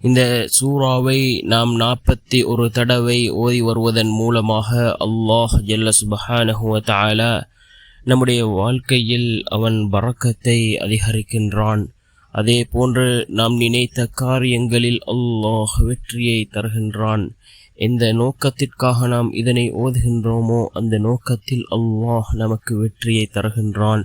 இந்த சூறாவை நாம் நாற்பத்தி ஒரு தடவை ஓதி வருவதன் மூலமாக அல்லாஹ் ஜல்ல சுபஹானஹுவ நம்முடைய வாழ்க்கையில் அவன் பறக்கத்தை அதிகரிக்கின்றான். அதே போன்று நாம் நினைத்த காரியங்களில் அல்லாஹ் வெற்றியை தருகின்றான். எந்த நோக்கத்திற்காக நாம் இதனை ஓதுகின்றோமோ அந்த நோக்கத்தில் அல்லாஹ் நமக்கு வெற்றியை தருகின்றான்.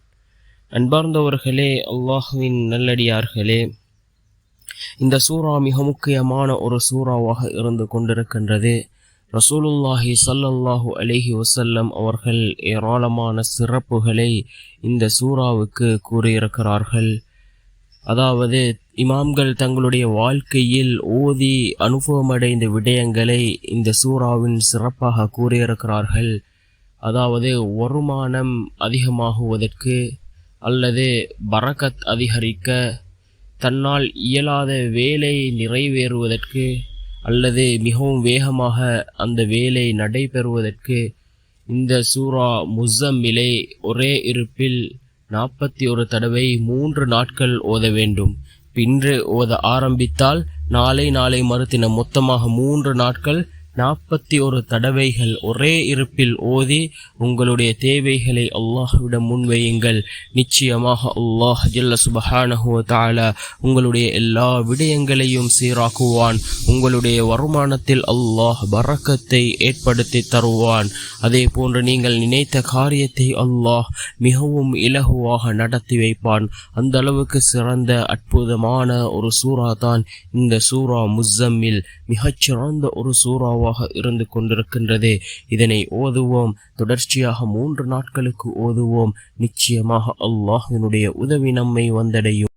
அன்பார்ந்தவர்களே அல்லாஹுவின் நல்லடியார்களே இந்த சூறா மிக முக்கியமான ஒரு சூறாவாக இருந்து கொண்டிருக்கின்றது. ரசூலுல்லாஹி சல்லல்லாஹு அலிஹி வசல்லம் அவர்கள் ஏராளமான சிறப்புகளை இந்த சூறாவுக்கு கூறியிருக்கிறார்கள். அதாவது இமாம்கள் தங்களுடைய வாழ்க்கையில் ஓதி அனுபவமடைந்த விடயங்களை இந்த சூறாவின் சிறப்பாக கூறியிருக்கிறார்கள். அதாவது வருமானம் அதிகமாகுவதற்கு அல்லது பரக்கத் அதிகரிக்க தன்னால் இயலாத வேலை நிறைவேறுவதற்கு அல்லது மிகவும் வேகமாக அந்த வேலை நடைபெறுவதற்கு இந்த சூரா முசம்மிலை ஒரே இருப்பில் நாற்பத்தி ஒரு தடவை மூன்று நாட்கள் ஓத வேண்டும். பின்று ஓத ஆரம்பித்தால் நாளை நாளை மறுத்தின மொத்தமாக மூன்று நாட்கள் நாற்பத்தி ஒரு தடவைகள் ஒரே இருப்பில் ஓதி உங்களுடைய தேவைகளை அல்லாஹ்விடம் முன்வையுங்கள். நிச்சயமாக அல்லாஹ் ஜல்ல சுபஹானஹு தாலா உங்களுடைய எல்லா விடயங்களையும் சீராக்குவான். உங்களுடைய வருமானத்தில் அல்லாஹ் பறக்கத்தை ஏற்படுத்தி தருவான். அதே போன்று நீங்கள் நினைத்த காரியத்தை அல்லாஹ் மிகவும் இலகுவாக நடத்தி வைப்பான். அந்த அளவுக்கு சிறந்த அற்புதமான ஒரு சூறா தான் இந்த சூறா முஸ்ஸம்மில் மிகச்சிறந்த ஒரு சூறாவாக இருந்து கொண்டிருக்கின்றது. இதனை ஓதுவோம். தொடர்ச்சியாக மூன்று நாட்களுக்கு ஓதுவோம். நிச்சயமாக அல்லாஹினுடைய உதவி நம்மை வந்தடையும்.